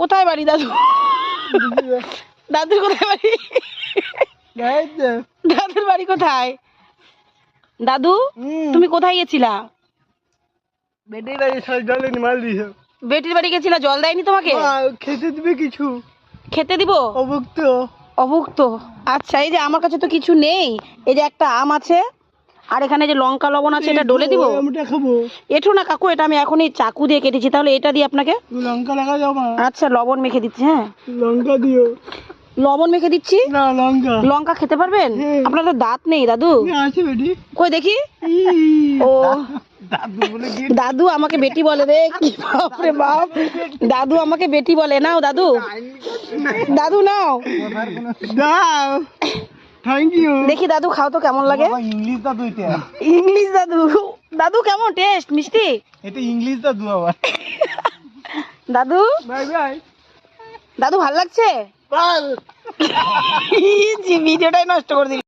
কোথায় বাড়ি দাদু? দাদুর কোথায় বাড়ি? দাদুর বাড়ি কোথায়? দাদু তুমি কোথায় গেছিলা? বেটি বাড়ি জলে মাল দিছে বেটির বাড়ি গেছিলা জল দেয়নি তোমাকে? খেতে দিবে কিছু। খেতে দিব? অভুক্ত। অভুক্ত। আচ্ছা এই যে আমার কাছে তো কিছু নেই। এই যে একটা আম আছে আর এখানে যে লঙ্কা লবণ আছে এটা ডলে দিব? এঠো না কাকু এটা আমি এখনই চাকু দিয়ে কেটেছি। তাহলে এটা দিয়ে আপনাকে? লঙ্কা লাগা যাও মা। আচ্ছা লবণ মেখে দিচ্ছি হ্যাঁ? লঙ্কা দিও। লবণ মেখে দিচ্ছি? না লঙ্কা। লঙ্কা খেতে পারবেন। আপনার তো দাঁত নেই দাদু। কই দেখি? ও। দাদু দাদু আমাকে বেটি বলে রে কি বাপ রে বাপ। দাদু আমাকে বেটি বলে নাও দাদু। দাদু নাও। দাও। থ্যাংক ইউ দেখি দাদু খাও তো কেমন লাগে? ইংলিশ দাদু এটা। ইংলিশ দাদু। দাদু কেমন টেস্ট মিষ্টি? এটা ইংলিশ দাদু আবার। দাদু? Bye bye. দাদু ভালো লাগছে? ভিডিওটাই নষ্ট করে দিল।